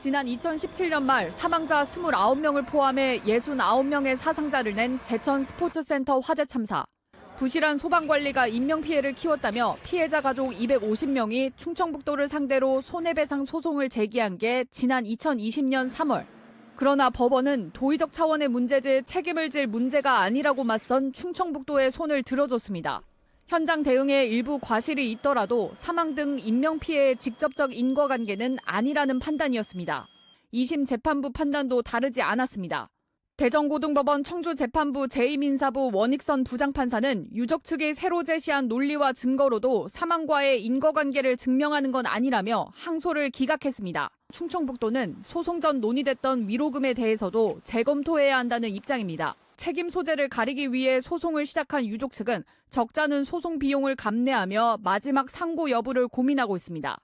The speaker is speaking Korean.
지난 2017년 말 사망자 29명을 포함해 69명의 사상자를 낸 제천 스포츠센터 화재 참사. 부실한 소방관리가 인명피해를 키웠다며 피해자 가족 250명이 충청북도를 상대로 손해배상 소송을 제기한 게 지난 2020년 3월. 그러나 법원은 도의적 차원의 문제지 책임을 질 문제가 아니라고 맞선 충청북도의 손을 들어줬습니다. 현장 대응에 일부 과실이 있더라도 사망 등 인명피해의 직접적 인과관계는 아니라는 판단이었습니다. 2심 재판부 판단도 다르지 않았습니다. 대전고등법원 청주재판부 제2민사부 원익선 부장판사는 유족 측이 새로 제시한 논리와 증거로도 사망과의 인과관계를 증명하는 건 아니라며 항소를 기각했습니다. 충청북도는 소송 전 논의됐던 위로금에 대해서도 재검토해야 한다는 입장입니다. 책임 소재를 가리기 위해 소송을 시작한 유족 측은 적자는 소송 비용을 감내하며 마지막 상고 여부를 고민하고 있습니다.